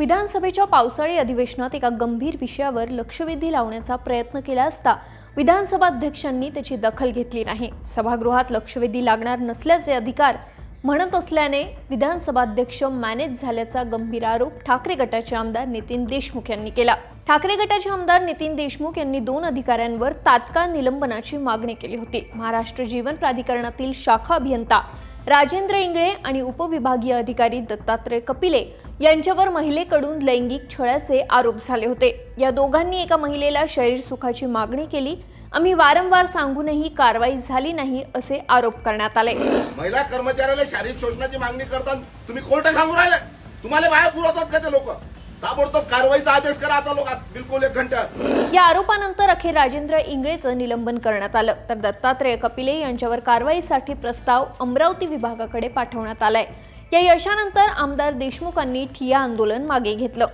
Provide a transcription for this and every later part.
विधानसभेच्या पावसाळी अधिवेशनात एका गंभीर विषयावर लक्षवेधी लावण्याचा प्रयत्न केला असता विधानसभा अध्यक्षांनी त्याची दखल घेतली नाही. सभागृहात लक्षवेधी लागणार नसल्याचे अधिकार म्हणत असल्याने विधानसभा अध्यक्ष मॅनेज झाल्याचा गंभीर आरोप ठाकरे गटाचे आमदार नितीन देशमुख यांनी केला. ठाकरे गटाचे आमदार नितीन देशमुख यांनी दोन अधिकाऱ्यांवर तात्काळ निलंबनाची मागणी केली होती. महाराष्ट्र जीवन प्राधिकरणातील शाखा अभियंता राजेंद्र इंगळे आणि उपविभागीय अधिकारी दत्तात्रय कपिले यांच्यावर महिलेकडून लैंगिक छळाचे आरोप झाले होते. या दोघांनी एका महिलेला शरीर सुखाची मागणी केली. आम्ही वारंवार सांगूनही कारवाई झाली नाही असे आरोप करण्यात आले. महिला कर्मचाऱ्याला शारीरिक शोषणाची मागणी करतात तुम्ही कोर्ट सांगून राहिले. तुम्हाला बाहेर पुरवतात का ते लोक? ताबडतोब कारवाईचा आदेश करा आता लोक बिलकुल एक घंटा. या आरोपानंतर अखेर राजेंद्र इंगळेचं निलंबन करण्यात आलं. तर दत्तात्रय कपिले यांच्यावर कारवाईसाठी प्रस्ताव अमरावती विभागाकडे पाठवण्यात आलाय. या यशानंतर आमदार देशमुखांनी ठिया आंदोलन मागे घेतलं.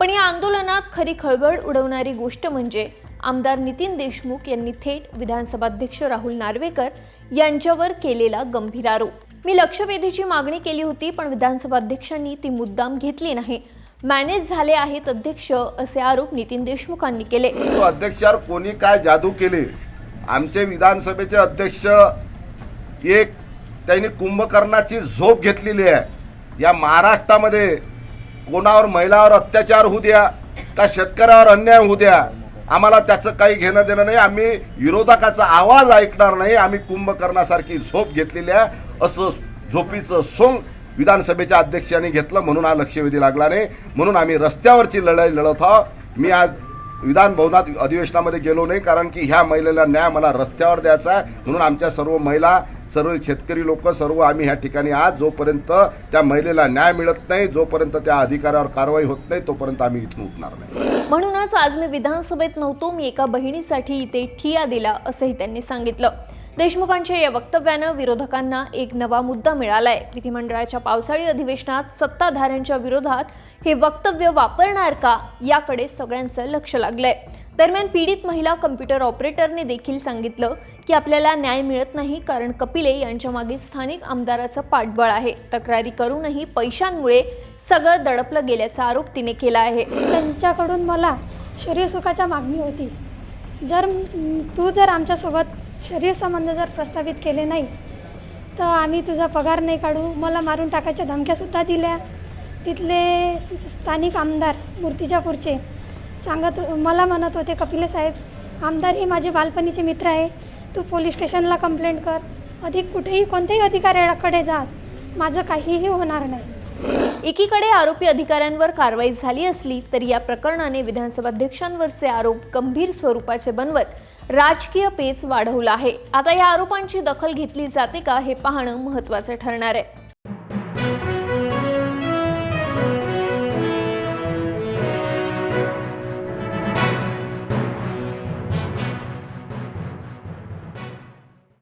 पण या आंदोलनात खरी खळबळ उडवणारी गोष्ट म्हणजे आमदार नितीन देशमुख यांनी थेट विधानसभाध्यक्ष राहुल नार्वेकर यांच्यावर केलेला गंभीर आरोप. मी लक्षवेधीची मागणी केली होती पण विधानसभा अध्यक्षांनी ती मुद्दाम घेतली नाही. मॅनेज झाले आहेत अध्यक्ष असे आरोप नितीन देशमुखांनी केले. अध्यक्षावर कोणी काय जादू केले? आमचे विधानसभेचे अध्यक्ष एक त्यांनी कुंभकर्णाची झोप घेतलेली आहे. या महाराष्ट्रामध्ये कोणावर महिलावर अत्याचार होऊ द्या का शेतकऱ्यावर अन्याय होऊ द्या आम्हाला त्याचं काही घेणं देणं नाही आम्ही विरोधकाचा आवाज ऐकणार नाही आम्ही कुंभकर्णासारखी झोप घेतलेली आहे असं झोपीचं सोंग विधानसभेच्या अध्यक्षांनी घेतलं म्हणून हा लक्षवेधी लागला नाही म्हणून आम्ही रस्त्यावरची लढाई लढत आहोत. मी आज विधान भवनात अधिवेशनामध्ये गेलो नाही कारण की ह्या महिलेला न्याय मला रस्त्यावर द्यायचा आहे म्हणून आमच्या सर्व महिला सर्व शेतकरी लोक सर्व आम्ही ह्या ठिकाणी आज जोपर्यंत त्या महिलेला न्याय मिळत नाही जोपर्यंत त्या अधिकारावर कारवाई होत नाही तोपर्यंत आम्ही इथून उठणार नाही. म्हणूनच आज मी विधानसभेत नव्हतो मी एका बहिणीसाठी इथे ठिया दिला असंही त्यांनी सांगितलं. देशमुखांच्या या वक्तव्यानं विरोधकांना एक नवा मुद्दा मिळालाय. विधिमंडळाच्या पावसाळी अधिवेशनात सत्ताधाऱ्यांच्या विरोधात हे वक्तव्य वापरणार का याकडे सगळ्यांचं लक्ष लागलंय. दरम्यान पीडित महिला कम्प्युटर ऑपरेटरने देखील सांगितलं की आपल्याला न्याय मिळत नाही कारण कपिले यांच्या मागे स्थानिक आमदाराचं पाठबळ आहे. तक्रारी करूनही पैशांमुळे सगळं दडपलं गेल्याचा आरोप तिने केला आहे. त्यांच्याकडून मला शरीरसुखाच्या मागणी होती. जर तू जर आमच्यासोबत शरीरसंबंध जर प्रस्थापित केले नाही तर आम्ही तुझा पगार नाही काढू. मला मारून टाकायच्या धमक्यासुद्धा दिल्या. तिथले स्थानिक आमदार मूर्तिजापूरचे सांगत मला म्हणत होते कपिले साहेब आमदार हे माझे बालपणीचे मित्र आहे. तू पोलीस स्टेशनला कंप्लेंट कर. अधिक कुठेही कोणत्याही अधिकाऱ्याकडे जात माझं काहीही होणार नाही. एकीकडे आरोपी अधिकाऱ्यांवर कारवाई झाली असली तरी या प्रकरणाने विधानसभाध्यक्षांवरचे आरोप गंभीर स्वरूपाचे बनवत राजकीय पेच वाढवला आहे. आता या आरोपांची दखल घेतली जाते का हे पाहणं महत्त्वाचं ठरणार आहे.